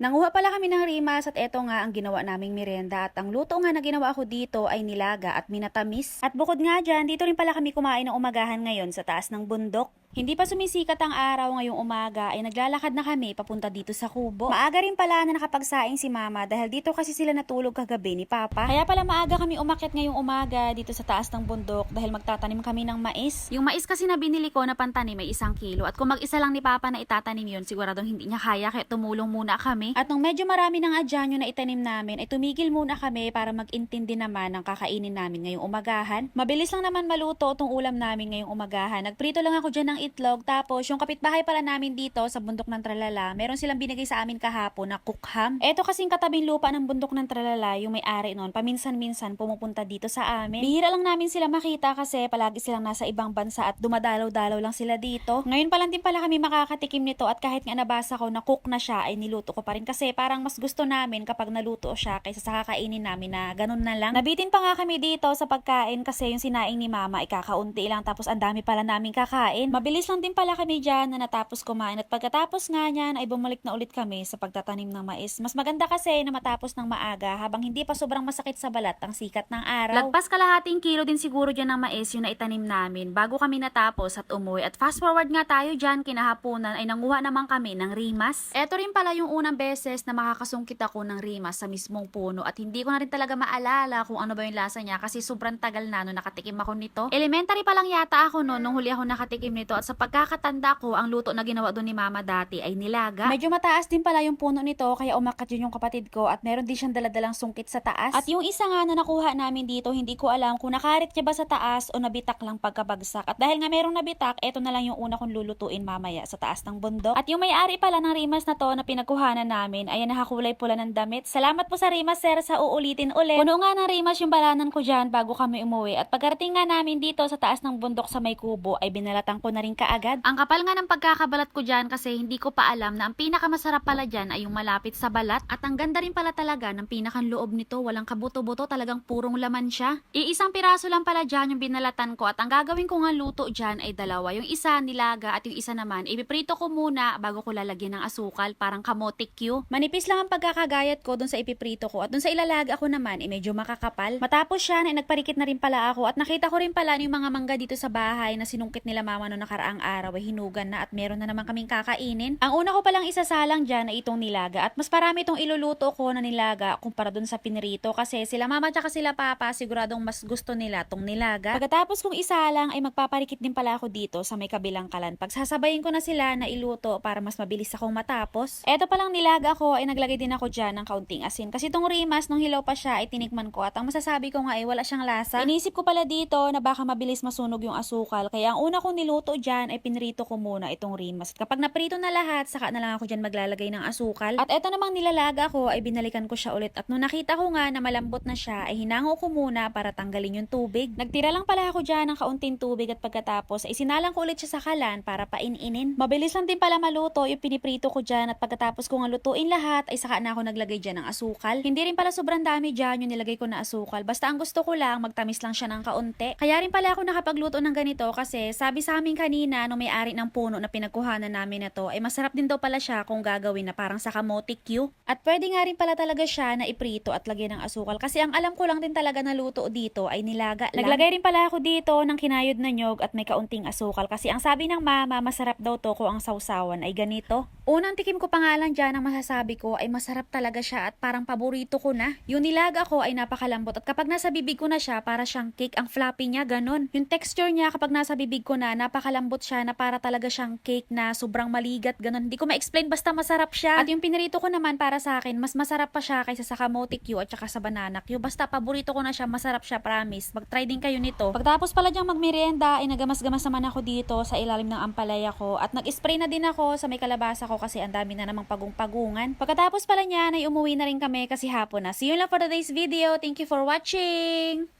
Nanguha pala kami ng rimas at eto nga ang ginawa naming merienda at ang luto nga na ginawa ko dito ay nilaga at minatamis. At bukod nga dyan, dito rin pala kami kumain ng umagahan ngayon sa taas ng bundok. Hindi pa sumisikat ang araw ngayong umaga ay naglalakad na kami papunta dito sa kubo. Maaga rin pala na nakapagsaing si mama dahil dito kasi sila natulog kagabi ni papa. Kaya pala maaga kami umakyat ngayong umaga dito sa taas ng bundok dahil magtatanim kami ng mais. Yung mais kasi na binili ko na pantanim ay isang kilo at kung mag-isa lang ni papa na itatanim yun siguradong hindi niya kaya kaya tumulong muna kami. At nung medyo marami ng adyan yung na itanim namin ay tumigil muna kami para mag-intindi naman ng kakainin namin ngayong umagahan. Mabilis lang naman maluto itong ulam namin ngayong umagahan. Nagprito lang ako dyan ng itlog tapos yung kapitbahay pala namin dito sa bundok ng Tralala, meron silang binigay sa amin kahapon na kukham. Eto kasing katabing lupa ng bundok ng Tralala, yung may-ari nun, paminsan-minsan pumupunta dito sa amin. Bihira lang namin sila makita kasi palagi silang nasa ibang bansa at dumadalaw-dalaw lang sila dito. Ngayon pa lang din pala kami makakatikim nito at kahit nga nabasa ko na cook na siya ay niluto ko pa rin kasi parang mas gusto namin kapag naluto siya kaysa sa kakainin namin na ganun na lang. Nabitin pa nga kami dito sa pagkain kasi yung sinaing ni mama ay kakaunti lang tapos ang dami pala namin kakain. Mabilis lang din pala kami dyan na natapos kumain at pagkatapos nga niyan ay bumalik na ulit kami sa pagtatanim ng mais. Mas maganda kasi na matapos ng maaga habang hindi pa sobrang masakit sa balat ang sikat ng araw. Lagpas kalahating kilo din siguro dyan ng mais yung naitanim namin bago kami natapos at umuwi. At fast forward nga tayo dyan kinahaponan ay nanguha naman kami ng rimas. Eto rin pala yung unang beses na makakasungkit ako ng rimas sa mismong puno at hindi ko na rin talaga maalala kung ano ba yung lasa niya kasi sobrang tagal na nung nakatikim ako nito. Elementary pa lang yata ako no nung huli ako nakatikim nito at sa pagkakatanda ko ang luto na ginawa doon ni mama dati ay nilaga. Medyo mataas din pala yung puno nito kaya umakyat yun yung kapatid ko at meron din siyang daladalang sungkit sa taas. At yung isa nga na nakuha namin dito hindi ko alam kung nakarit niya ba sa taas o nabitak lang pagkabagsak. At dahil nga merong nabitak, eto na lang yung una kong lulutuin mamaya sa taas ng bundok. At yung may-ari pala ng rimas na to na pinagkuhanan namin, ayan nakakulay pula ng damit. Salamat po sa rimas sir sa uulitin ulit. Puno nga ng rimas yung balanan ko dyan bago kami umuwi. At pagkarating nga namin dito sa taas ng bundok sa may kubo, ay binalatan ko na rin kaagad. Ang kapal nga ng pagkakabalat ko dyan kasi hindi ko pa alam na ang pinakamasarap pala dyan ay yung malapit sa balat. At ang ganda rin pala talaga ng pinakang loob nito. Walang kabuto-buto, talagang purong laman siya. Iisang piraso lang pala dyan yung binalatan ko. At ang gagawin ko nga luto dyan ay dalawa. Yung isa nilaga at yung isa naman, ipiprito ko muna bago ko lalagyan ng asukal. Parang kamote Q. Manipis lang ang pagkakagayat ko dun sa ipiprito ko. At dun sa ilalaga ko naman, eh, medyo makakapal. Matapos siya, na nagparikit na rin pala ako. At nakita ko rin pala yung mga mangga dito sa bahay na sinungkit nila mama no nakaraang araw ay hinugan na at meron na naman kaming kakainin. Ang una ko palang isasalang dyan ay itong nilaga. At mas parami itong iluluto ko na nilaga kumpara dun sa pinirito. Kasi sila mama at sila papa siguradong mas gusto nila tong nilaga. Pagkatapos kong isalang ay magpaparikit din pala ako dito sa may kabilang kalan. Pagsasabayin ko na sila na iluto para mas mabilis akong matapos. Eto palang nilaga ko ay naglagay din ako dyan ng kaunting asin. Kasi itong rimas nung hilaw pa siya ay tinikman ko at ang masasabi ko nga ay wala siyang lasa. Inisip ko pala dito na baka mabilis masunog yung asukal. Kaya ang una kong niluto dyan ay pinrito ko muna itong rimas. At kapag naprito na lahat, saka na lang ako dyan maglalagay ng asukal. At eto namang nilalaga ko ay binalikan ko siya ulit. At nung nakita ko nga na malambot na siya, ay hinango ko muna para tanggalin yung tubig. Nagtira lang pala ako dyan ng kaunting tubig at pagkatapos ay sinalang ko ulit siya sa kalan para paininin. Mabilis lang din pala maluto yung piniprito ko dyan at pagkatapos ko nga lutuin lahat ay saka na ako naglagay dyan ng asukal. Hindi rin pala sobrang dami dyan yung nilagay ko na asukal. Basta ang gusto ko lang magtamis lang siya ng kaunti. Kaya rin pala ako nakapagluto ng ganito kasi sabi sa amin kanina no may-ari ng puno na pinagkuhanan namin na to ay masarap din daw pala siya kung gagawin na parang sa kamote Q. At pwede nga rin pala talaga siya na iprito at lagyan ng asukal kasi ang alam ko lang din talaga na luto dito ay nilaga lang. Naglagay rin pala ako dito ng kinayod na nyog at may kaunting asukal kasi ang sabi ng mama masarap daw to kung ang sausawan ay ganito. Unang tikim ko pa nga dyan ang masasabi ko ay masarap talaga siya at parang paborito ko na. Yung nilaga ko ay napakalambot at kapag nasa bibig ko na siya para siyang cake ang floppy niya ganun. Yung texture niya kapag nasa bibig ko na napakalambot siya na para talaga siyang cake na sobrang maligat ganun. Hindi ko ma-explain basta masarap siya. At yung pinirito ko naman para sa akin mas masarap pa siya kaysa sa kamote Q at saka sa banana Q. Basta paborito ko na siya masarap siya promise. Mag-try din kayo nito. Pagtapos pala diyang magmerienda ay nagamas-gamas naman ako dito sa ilalim ng ampalaya ko at nag-spray na din ako sa may kalabasa ko kasi ang dami na namang pagong-pagungan. Pagkatapos pala niyan ay umuwi na rin kami kasi hapon na. See you lang for today's video. Thank you for watching!